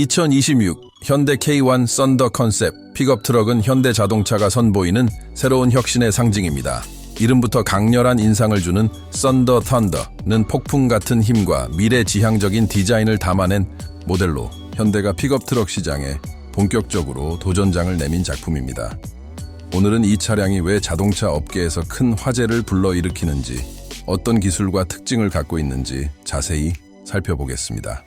2026 현대 K1 썬더 컨셉 픽업 트럭은 현대 자동차가 선보이는 새로운 혁신의 상징입니다. 이름부터 강렬한 인상을 주는 썬더 턴더는 폭풍 같은 힘과 미래지향적인 디자인을 담아낸 모델로 현대가 픽업 트럭 시장에 본격적으로 도전장을 내민 작품입니다. 오늘은 이 차량이 왜 자동차 업계에서 큰 화제를 불러일으키는지, 어떤 기술과 특징을 갖고 있는지 자세히 살펴보겠습니다.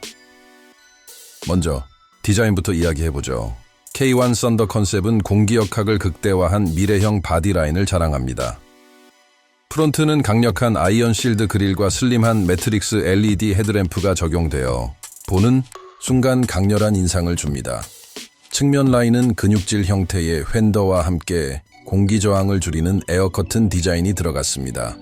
먼저 디자인부터 이야기해보죠. K1 썬더 컨셉은 공기역학을 극대화한 미래형 바디라인을 자랑합니다. 프론트는 강력한 아이언 실드 그릴과 슬림한 매트릭스 LED 헤드램프가 적용되어 보는 순간 강렬한 인상을 줍니다. 측면 라인은 근육질 형태의 휀더와 함께 공기 저항을 줄이는 에어커튼 디자인이 들어갔습니다.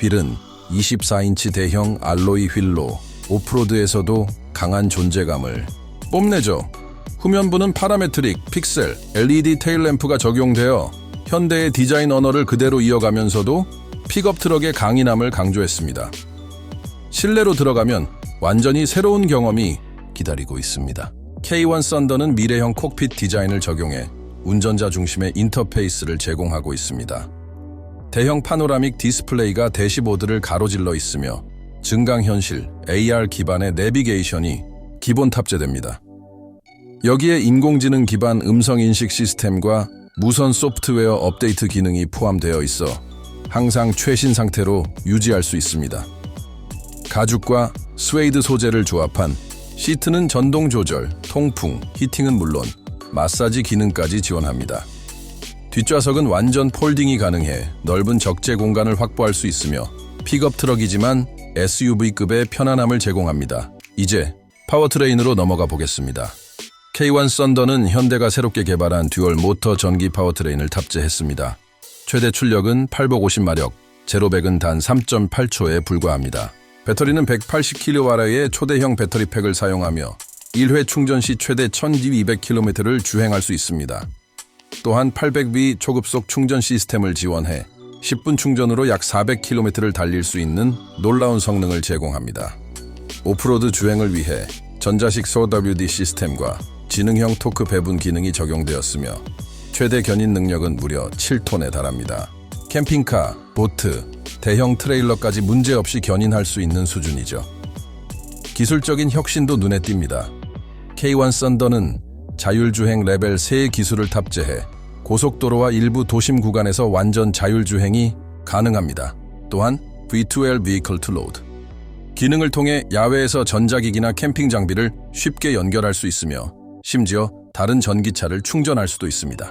휠은 24인치 대형 알로이 휠로 오프로드에서도 강한 존재감을 뽐내죠. 후면부는 파라메트릭, 픽셀, LED 테일램프가 적용되어 현대의 디자인 언어를 그대로 이어가면서도 픽업 트럭의 강인함을 강조했습니다. 실내로 들어가면 완전히 새로운 경험이 기다리고 있습니다. K1 썬더는 미래형 콕핏 디자인을 적용해 운전자 중심의 인터페이스를 제공하고 있습니다. 대형 파노라믹 디스플레이가 대시보드를 가로질러 있으며 증강현실, AR 기반의 내비게이션이 기본 탑재됩니다. 여기에 인공지능 기반 음성인식 시스템과 무선 소프트웨어 업데이트 기능이 포함되어 있어 항상 최신 상태로 유지할 수 있습니다. 가죽과 스웨이드 소재를 조합한 시트는 전동 조절, 통풍, 히팅은 물론 마사지 기능까지 지원합니다. 뒷좌석은 완전 폴딩이 가능해 넓은 적재 공간을 확보할 수 있으며 픽업 트럭이지만 SUV급의 편안함을 제공합니다. 이제 파워트레인으로 넘어가 보겠습니다. K1 썬더는 현대가 새롭게 개발한 듀얼 모터 전기 파워트레인을 탑재했습니다. 최대 출력은 850마력, 제로백은 단 3.8초에 불과합니다. 배터리는 180kWh의 초대형 배터리 팩을 사용하며 1회 충전 시 최대 1200km를 주행할 수 있습니다. 또한 800V 초급속 충전 시스템을 지원해 10분 충전으로 약 400km를 달릴 수 있는 놀라운 성능을 제공합니다. 오프로드 주행을 위해 전자식 SOWD 시스템과 지능형 토크 배분 기능이 적용되었으며 최대 견인 능력은 무려 7톤에 달합니다. 캠핑카, 보트, 대형 트레일러까지 문제없이 견인할 수 있는 수준이죠. 기술적인 혁신도 눈에 띕니다. K1 썬더는 자율주행 레벨 3의 기술을 탑재해 고속도로와 일부 도심 구간에서 완전 자율주행이 가능합니다. 또한 V2L Vehicle to Load 기능을 통해 야외에서 전자기기나 캠핑 장비를 쉽게 연결할 수 있으며 심지어 다른 전기차를 충전할 수도 있습니다.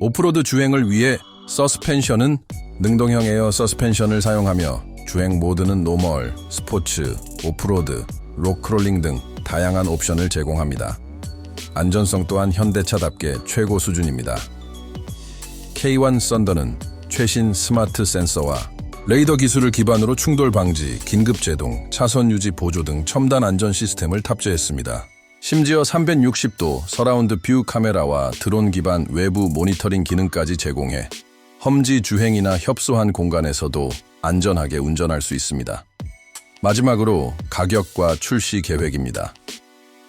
오프로드 주행을 위해 서스펜션은 능동형 에어 서스펜션을 사용하며 주행 모드는 노멀, 스포츠, 오프로드, 록크롤링 등 다양한 옵션을 제공합니다. 안전성 또한 현대차답게 최고 수준입니다. K1 썬더는 최신 스마트 센서와 레이더 기술을 기반으로 충돌 방지, 긴급 제동, 차선 유지 보조 등 첨단 안전 시스템을 탑재했습니다. 심지어 360도 서라운드 뷰 카메라와 드론 기반 외부 모니터링 기능까지 제공해 험지 주행이나 협소한 공간에서도 안전하게 운전할 수 있습니다. 마지막으로 가격과 출시 계획입니다.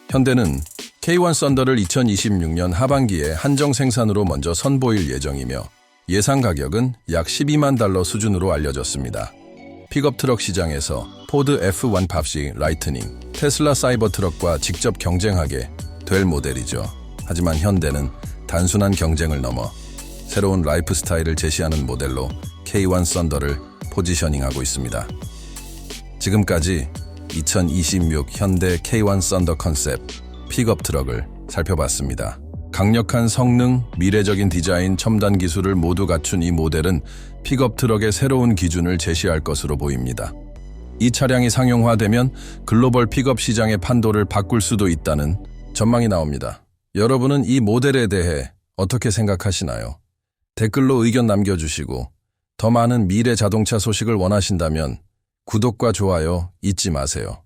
현대는 K1 썬더를 2026년 하반기에 한정 생산으로 먼저 선보일 예정이며 예상 가격은 약 12만 달러 수준으로 알려졌습니다. 픽업 트럭 시장에서 포드 F1 팝시 라이트닝, 테슬라 사이버 트럭과 직접 경쟁하게 될 모델이죠. 하지만 현대는 단순한 경쟁을 넘어 새로운 라이프 스타일을 제시하는 모델로 K1 썬더를 포지셔닝하고 있습니다. 지금까지 2026 현대 K1 썬더 컨셉 픽업 트럭을 살펴봤습니다. 강력한 성능, 미래적인 디자인, 첨단 기술을 모두 갖춘 이 모델은 픽업 트럭의 새로운 기준을 제시할 것으로 보입니다. 이 차량이 상용화되면 글로벌 픽업 시장의 판도를 바꿀 수도 있다는 전망이 나옵니다. 여러분은 이 모델에 대해 어떻게 생각하시나요? 댓글로 의견 남겨주시고 더 많은 미래 자동차 소식을 원하신다면 구독과 좋아요 잊지 마세요.